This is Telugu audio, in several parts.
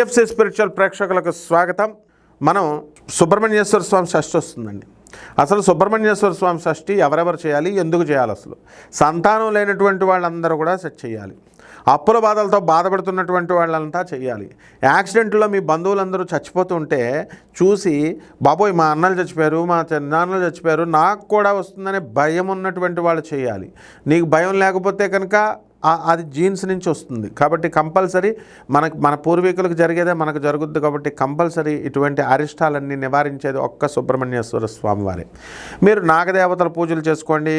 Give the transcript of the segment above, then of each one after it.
టిఎఫ్సి స్పిరిచువల్ ప్రేక్షకులకు స్వాగతం. మనం సుబ్రహ్మణ్యేశ్వర స్వామి షష్ఠి వస్తుందండి. అసలు సుబ్రహ్మణ్యేశ్వర స్వామి షష్ఠి ఎవరెవరు చేయాలి ఎందుకు చేయాలి అసలు? సంతానం లేనటువంటి వాళ్ళందరూ కూడా సెట్ చేయాలి. అప్పుల బాధలతో బాధపడుతున్నటువంటి వాళ్ళంతా చేయాలి. యాక్సిడెంట్లో మీ బంధువులందరూ చచ్చిపోతుంటే చూసి బాబోయ్ మా అన్నలు చచ్చిపోయారు మా చిన్నాన్నలు చచ్చిపోయారు నాకు కూడా వస్తుందనే భయం ఉన్నటువంటి వాళ్ళు చేయాలి. నీకు భయం లేకపోతే కనుక అది జీన్స్ నుంచి వస్తుంది. కాబట్టి కంపల్సరీ మనకు మన పూర్వీకులకు జరిగేదే మనకు జరుగుద్ది కాబట్టి కంపల్సరీ ఇటువంటి అరిష్టాలన్నీ నివారించేది ఒక్క సుబ్రహ్మణ్యేశ్వర స్వామివారే మీరు నాగదేవతల పూజలు చేసుకోండి.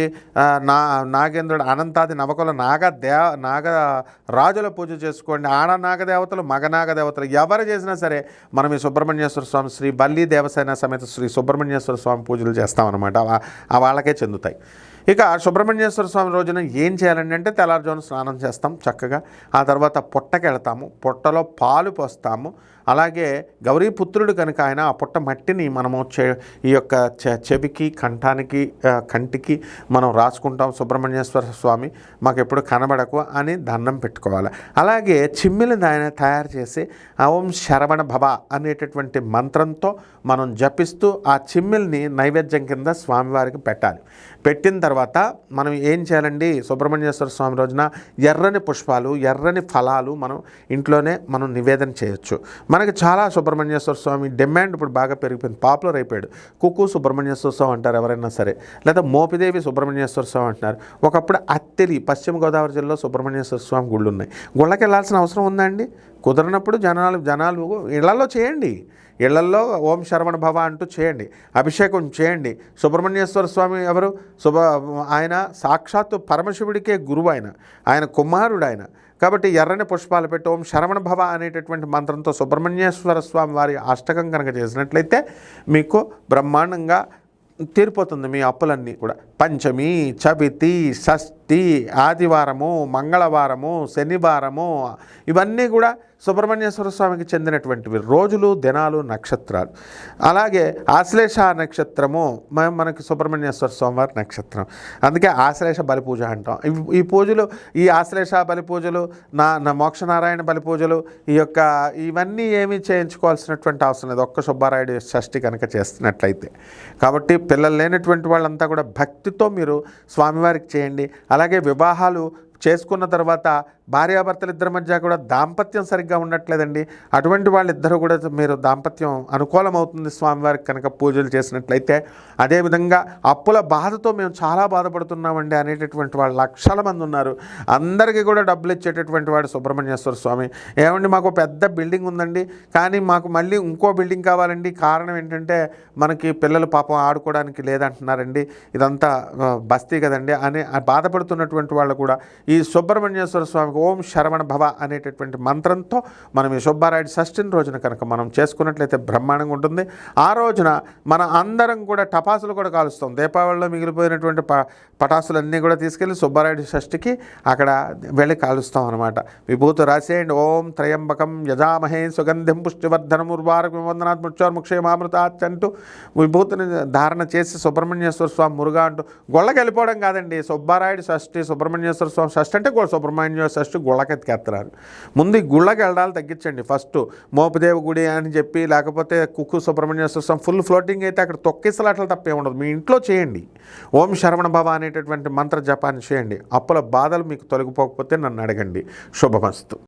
నా నాగేంద్రుడు అనంతాది నవకుల నాగ దే నాగ రాజుల పూజ చేసుకోండి. ఆడ నాగదేవతలు మగ నాగదేవతలు ఎవరు చేసినా సరే మనం ఈ సుబ్రహ్మణ్యేశ్వర స్వామి శ్రీ బల్లి దేవసేన సమేత శ్రీ సుబ్రహ్మణ్యేశ్వర స్వామి పూజలు చేస్తామన్నమాట. వాళ్ళకే చెందుతాయి. ఇక సుబ్రహ్మణ్యేశ్వర స్వామి రోజున ఏం చేయాలండి అంటే తెల్లారుజామున స్నానం చేస్తాం చక్కగా. ఆ తర్వాత పొట్టకెళ్తాము పొట్టలో పుట్టలో పాలు పోస్తాము అలాగే గౌరీపుత్రుడు కనుక ఆయన ఆ పుట్ట మట్టిని మనము చె ఈ యొక్క చె చెవికి కంఠానికి కంటికి మనం రాసుకుంటాం. సుబ్రహ్మణ్యేశ్వర స్వామి మాకు ఎప్పుడు కనబడకు అని దండం పెట్టుకోవాలి. అలాగే చిమ్మిలిని ఆయన తయారు చేసి ఓం శరవణ భవ అనేటటువంటి మంత్రంతో మనం జపిస్తూ ఆ చిమ్మిల్ని నైవేద్యం కింద స్వామివారికి పెట్టాలి. పెట్టిన తర్వాత మనం ఏం చేయాలండి? సుబ్రహ్మణ్యేశ్వర స్వామి రోజున ఎర్రని పుష్పాలు ఎర్రని ఫలాలు మనం ఇంట్లోనే మనం నివేదన చేయొచ్చు. మనకి చాలా సుబ్రహ్మణ్యేశ్వర స్వామి డిమాండ్ ఇప్పుడు బాగా పెరిగిపోయింది. పాపులర్ అయిపోయాడు. కుక్కు సుబ్రహ్మణ్యేశ్వర స్వామి అంటారు ఎవరైనా సరే. లేదా మోపిదేవి సుబ్రహ్మణ్యేశ్వర స్వామి అంటున్నారు. ఒకప్పుడు అత్తెలి పశ్చిమ గోదావరి జిల్లాలో సుబ్రహ్మణ్యేశ్వర స్వామి గుళ్ళు ఉన్నాయి. గుళ్ళకి వెళ్ళాల్సిన అవసరం ఉందా అండి? కుదరనప్పుడు జనాలు జనాలు ఇళ్ళలో చేయండి. ఇళ్ళల్లో ఓం శరవణ భవ అంటూ చేయండి. అభిషేకం చేయండి. సుబ్రహ్మణ్యేశ్వర స్వామి ఎవరు? శుభ ఆయన సాక్షాత్తు పరమశివుడికే గురువు ఆయన. ఆయన కుమారుడు ఆయన కాబట్టి ఎర్రని పుష్పాలు పెట్టి ఓం శరవణ భవ అనేటటువంటి మంత్రంతో సుబ్రహ్మణ్యేశ్వర స్వామి వారి అష్టకం కనుక చేసినట్లయితే మీకు బ్రహ్మాండంగా తీరిపోతుంది మీ అప్పులన్నీ కూడా. పంచమి చవితి షష్ఠి ఆదివారము మంగళవారము శనివారము ఇవన్నీ కూడా సుబ్రహ్మణ్యేశ్వర స్వామికి చెందినటువంటివి రోజులు దినాలు నక్షత్రాలు. అలాగే ఆశ్లేష నక్షత్రము మేము మనకి సుబ్రహ్మణ్యేశ్వర స్వామి వారి నక్షత్రం. అందుకే ఆశ్లేష బలి పూజ అంటాం. ఇవి- ఈ పూజలు ఈ ఆశ్లేష బలి పూజలు నా నా మోక్షనారాయణ బలి పూజలు ఈ యొక్క ఇవన్నీ ఏమీ చేయించుకోవాల్సినటువంటి అవసరం లేదు. ఒక్క సుబ్బారాయుడు షష్ఠి కనుక చేస్తున్నట్లయితే. కాబట్టి పిల్లలు లేనటువంటి వాళ్ళంతా కూడా భక్తితో మీరు స్వామివారికి చేయండి. అలాగే వివాహాలు చేసుకున్న తర్వాత భార్యాభర్తలు ఇద్దరి మధ్య కూడా దాంపత్యం సరిగ్గా ఉండట్లేదండి. అటువంటి వాళ్ళిద్దరూ కూడా మీరు దాంపత్యం అనుకూలమవుతుంది స్వామివారికి కనుక పూజలు చేసినట్లయితే. అదేవిధంగా అప్పుల బాధతో మేము చాలా బాధపడుతున్నామండి అనేటటువంటి వాళ్ళు లక్షల మంది ఉన్నారు. అందరికీ కూడా డబ్బులు ఇచ్చేటటువంటి వాడు సుబ్రహ్మణ్యేశ్వర స్వామి. ఏమండి మాకు పెద్ద బిల్డింగ్ ఉందండి. కానీ మాకు మళ్ళీ ఇంకో బిల్డింగ్ కావాలండి. కారణం ఏంటంటే మనకి పిల్లలు పాపం ఆడుకోవడానికి లేదంటున్నారండి. ఇదంతా బస్తీ కదండి. అని బాధపడుతున్నటువంటి వాళ్ళు కూడా ఈ సుబ్రహ్మణ్యేశ్వర స్వామికి ఓం శరవణ భవ అనేటటువంటి మంత్రంతో మనం ఈ సుబ్బారాయుడు షష్ఠిని రోజున కనుక మనం చేసుకున్నట్లయితే బ్రహ్మాండంగా ఉంటుంది. ఆ రోజున మన అందరం కూడా టపాసులు కూడా కాలుస్తాం. దీపావళిలో మిగిలిపోయినటువంటి ప పటాసులన్నీ కూడా తీసుకెళ్ళి సుబ్బారాయుడు షష్ఠికి అక్కడ వెళ్ళి కాలుస్తాం అనమాట విభూతి రాసేయండి. ఓం త్రయంబకం యజామహే సుగంధిం పుష్టివర్ధనం ఉర్వారక వివందనాత్ ముచ్చోర్ముక్షేమామృతాచ్ అంటూ విభూతిని ధారణ చేసి సుబ్రహ్మణ్యేశ్వర స్వామి మురుగా అంటూ గొళ్ళకి వెళ్ళిపోవడం కాదండి. సుబ్బారాయుడు షష్ఠి సుబ్రహ్మణ్యేశ్వర స్వామి షష్ఠి అంటే గో- సుబ్రహ్మణ్య షష్ఠి గుళ్ళకెత్తికెత్తున్నారు. ముందు ఈ గుళ్ళకి వెళ్ళాలి తగ్గించండి. ఫస్ట్ మోపదేవి గుడి అని చెప్పి లేకపోతే కుక్కు సుబ్రహ్మణ్యేశ్వర స్వామి ఫుల్ ఫ్లోటింగ్ అయితే అక్కడ తొక్కిసలాటలు తప్పే ఉండదు మీ ఇంట్లో చేయండి. ఓం శరవణ భవ అనేటటువంటి మంత్ర జపాన్ని చేయండి. అప్పుల బాధలు మీకు తొలగిపోకపోతే నన్ను అడగండి. శుభమస్తు.